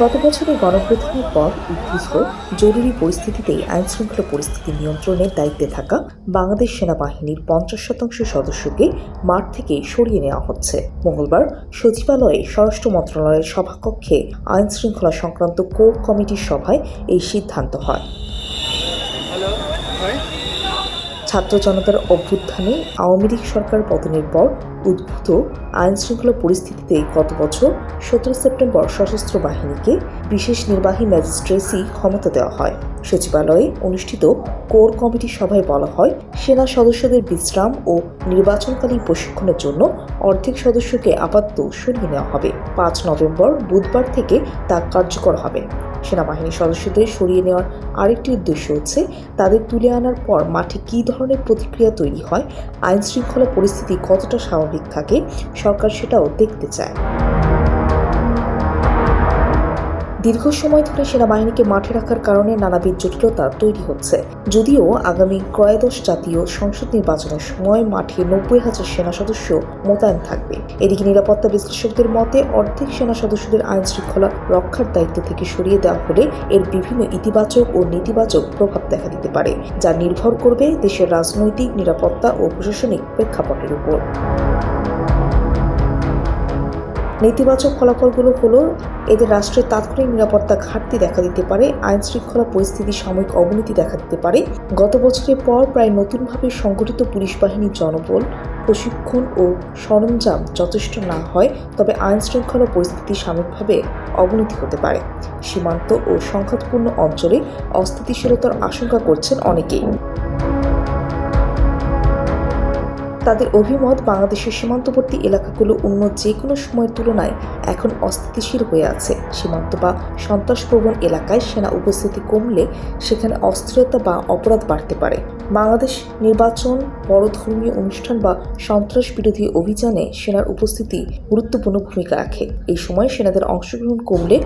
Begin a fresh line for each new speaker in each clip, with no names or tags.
গত বছরের গণপ্রথমের পর উদ্ভূত জরুরি পরিস্থিতিতেই আইনশৃঙ্খলা পরিস্থিতি নিয়ন্ত্রণের দায়িত্বে থাকা বাংলাদেশ সেনাবাহিনীর পঞ্চাশ শতাংশ সদস্যকে মাঠ থেকে সরিয়ে নেওয়া হচ্ছে। মঙ্গলবার সচিবালয়ে স্বরাষ্ট্র মন্ত্রণালয়ের সভাকক্ষে আইনশৃঙ্খলা সংক্রান্ত কোর কমিটির সভায় এই সিদ্ধান্ত হয়। ছাত্র জনতার অভ্যুত্থানে আওয়ামী লীগ সরকার পতনের পর উদ্ভূত আইন শৃঙ্খলা পরিস্থিতিতে গত বছর সতেরো সেপ্টেম্বর সশস্ত্র বাহিনীকে বিশেষ নির্বাহী ম্যাজিস্ট্রেসি ক্ষমতা দেওয়া হয়। সচিবালয়ে অনুষ্ঠিত কোর কমিটি সভায় বলা হয়, সেনা সদস্যদের বিশ্রাম ও নির্বাচনকালীন প্রশিক্ষণের জন্য অর্ধেক সদস্যকে আপাতত সরিয়ে নেওয়া হবে। পাঁচ নভেম্বর বুধবার থেকে তা কার্যকর হবে। সেনাবাহিনীর সদস্যদের সরিয়ে নেওয়ার আরেকটি উদ্দেশ্য হচ্ছে তাদের তুলে আনার পর মাঠে কী ধরনের প্রতিক্রিয়া তৈরি হয়, আইনশৃঙ্খলা পরিস্থিতি কতটা স্বাভাবিক থাকে, সরকার সেটাও দেখতে চায়। দীর্ঘ সময় ধরে সেনাবাহিনীকে মাঠে রাখার কারণে নানাবিধ জটিলতা তৈরি হচ্ছে। যদিও আগামী ক্রয়োদশ জাতীয় সংসদ নির্বাচনের সময় মাঠে নব্বই হাজার সেনা সদস্য মোতায়েন থাকবে। এদিকে নিরাপত্তা বিশ্লেষকদের মতে, অর্ধেক সেনা সদস্যদের আইন শৃঙ্খলা রক্ষার দায়িত্ব থেকে সরিয়ে দেওয়া হলে এর বিভিন্ন ইতিবাচক ও নেতিবাচক প্রভাব দেখা দিতে পারে, যা নির্ভর করবে দেশের রাজনৈতিক নিরাপত্তা ও প্রশাসনিক প্রেক্ষাপটের উপর। নেতিবাচক ফলাফলগুলো হলো, এদের রাষ্ট্রের তাৎক্ষণিক নিরাপত্তা ঘাটতি দেখা দিতে পারে আইন শৃঙ্খলা পরিস্থিতি, সাময়িক অবনতি দেখা দিতে পারে। গত বছরের পর প্রায় নতুনভাবে সংগঠিত পুলিশ বাহিনীর জনবল, প্রশিক্ষণ ও সরঞ্জাম যথেষ্ট না হয়, তবে আইন শৃঙ্খলা পরিস্থিতি সাময়িকভাবে অবনতি হতে পারে। সীমান্ত ও সংঘাতপূর্ণ অঞ্চলে অস্থিতিশীলতার আশঙ্কা করছেন অনেকেই। তাদের অভিমত বাংলাদেশের সীমান্তবর্তী এলাকাগুলো অন্য যে কোনো সময়ের তুলনায় এখন অস্থিতিশীল হয়ে আছে। সীমান্ত বা সন্ত্রাসপ্রবণ এলাকায় সেনা উপস্থিতি কমলে সেখানে অস্থিরতা বা অপরাধ বাড়তে পারে। বাংলাদেশ নির্বাচন, বড় ধর্মীয় অনুষ্ঠান বা সন্ত্রাস বিরোধী অভিযানে সেনার উপস্থিতি গুরুত্বপূর্ণ ভূমিকা রাখে। এই সময় সেনাদের অংশগ্রহণ কমলে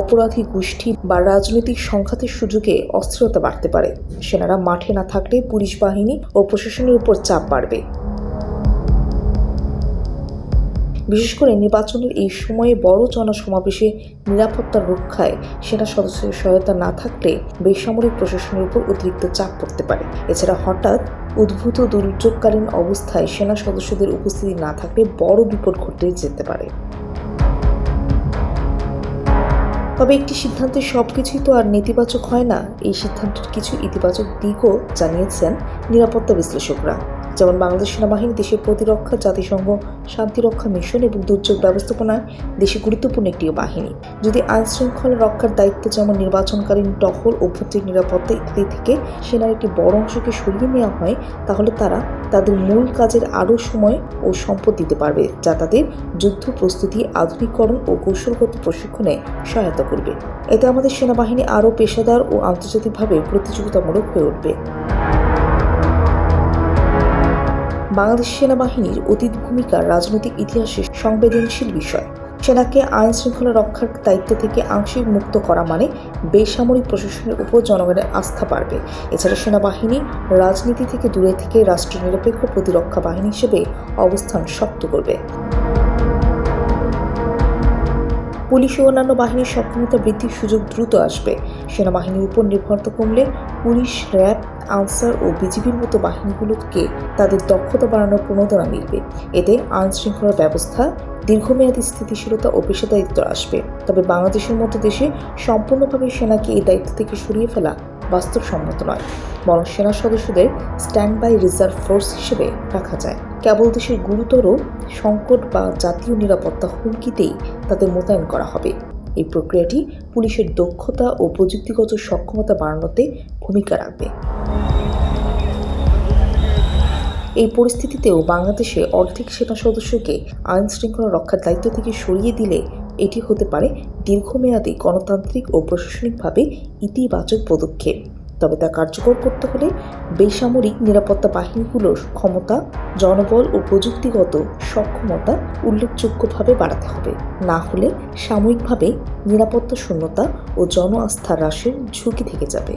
অপরাধী গোষ্ঠী বা রাজনৈতিক সংঘাতের সুযোগে অস্থিরতা বাড়তে পারে। সেনারা মাঠে না থাকলে পুলিশ বাহিনী ও প্রশাসনের উপর চাপ বাড়বে। বিশেষ করে নির্বাচনের এই সময়ে বড় জনসমাবেশে নিরাপত্তা রক্ষায় সেনা সদস্যের সহায়তা না থাকলে বেসামরিক প্রশাসনের উপর অতিরিক্ত চাপ পড়তে পারে। এছাড়া হঠাৎ উদ্ভূত দুর্যোগকালীন অবস্থায় সেনা সদস্যদের উপস্থিতি না থাকলে বড় বিপদ ঘটতে যেতে পারে। তবে একটি সিদ্ধান্তে সবকিছুই তো আর নেতিবাচক হয় না। এই সিদ্ধান্তের কিছু ইতিবাচক দিকও জানিয়েছেন নিরাপত্তা বিশ্লেষকরা। যেমন বাংলাদেশ সেনাবাহিনী দেশের প্রতিরক্ষা, জাতিসংঘ, শান্তিরক্ষা মিশন এবং দুর্যোগ ব্যবস্থাপনায় দেশে গুরুত্বপূর্ণ একটি বাহিনী। যদি আইন শৃঙ্খলা রক্ষার দায়িত্ব যেমন নির্বাচনকালীন টহল অভ্যন্তরীণ নিরাপত্তা ইত্যাদি থেকে সেনার একটি বড় অংশকে সরিয়ে নেওয়া হয়, তাহলে তারা তাদের মূল কাজের আরও সময় ও সম্পদ দিতে পারবে, যা তাদের যুদ্ধ প্রস্তুতি, আধুনিকরণ ও কৌশলগত প্রশিক্ষণে সহায়তা করবে। এতে আমাদের সেনাবাহিনী আরও পেশাদার ও আন্তর্জাতিকভাবে প্রতিযোগিতামূলক হয়ে উঠবে। বাংলাদেশ সেনাবাহিনীর অতীত ভূমিকা রাজনৈতিক ইতিহাসে সংবেদনশীল বিষয়। সেনাকে আইন শৃঙ্খলা রক্ষার দায়িত্ব থেকে আংশিক মুক্ত করা মানে বেসামরিক প্রশাসনের উপর জনগণের আস্থা বাড়বে। এছাড়া সেনাবাহিনী রাজনীতি থেকে দূরে থেকে রাষ্ট্র নিরপেক্ষ প্রতিরক্ষা বাহিনী হিসেবে অবস্থান শক্ত করবে। পুলিশ ও অন্যান্য বাহিনীর সক্ষমতা বৃদ্ধির সুযোগ দ্রুত আসবে। সেনাবাহিনীর উপর নির্ভরতা কমলে পুলিশ, র্যাব আনসার ও বিজিবির মতো বাহিনীগুলোকে তাদের দক্ষতা বাড়ানোর প্রণোদনা মিলবে। এতে আইন শৃঙ্খলা ব্যবস্থা, দীর্ঘমেয়াদী স্থিতিশীলতা ও পেশাদারিত্ব আসবে। তবে বাংলাদেশের মতো দেশে সম্পূর্ণভাবে সেনাকে এই দায়িত্ব থেকে সরিয়ে ফেলা বাস্তবসম্মত নয়। বরং সেনা সদস্যদের স্ট্যান্ড বাই রিজার্ভ ফোর্স হিসেবে রাখা যায়। কেবল দেশের গুরুতর সংকট বা জাতীয় নিরাপত্তা হুমকিতেই তাদের মোতায়েন করা হবে। এই প্রক্রিয়াটি পুলিশের দক্ষতা ও প্রযুক্তিগত সক্ষমতা বাড়ানোতে ভূমিকা রাখবে। এই পরিস্থিতিতেও বাংলাদেশে অর্ধেক সেনা সদস্যকে আইন শৃঙ্খলা রক্ষার দায়িত্ব থেকে সরিয়ে দিলে এটি হতে পারে দীর্ঘমেয়াদী গণতান্ত্রিক ও প্রশাসনিকভাবে ইতিবাচক পদক্ষেপ। তবে তা কার্যকর করতে হলে বেসামরিক নিরাপত্তা বাহিনীগুলোর ক্ষমতা, জনবল ও প্রযুক্তিগত সক্ষমতা উল্লেখযোগ্যভাবে বাড়াতে হবে। না হলে সাময়িকভাবে নিরাপত্তা, শূন্যতা ও জন আস্থা হ্রাসের ঝুঁকি থেকে যাবে।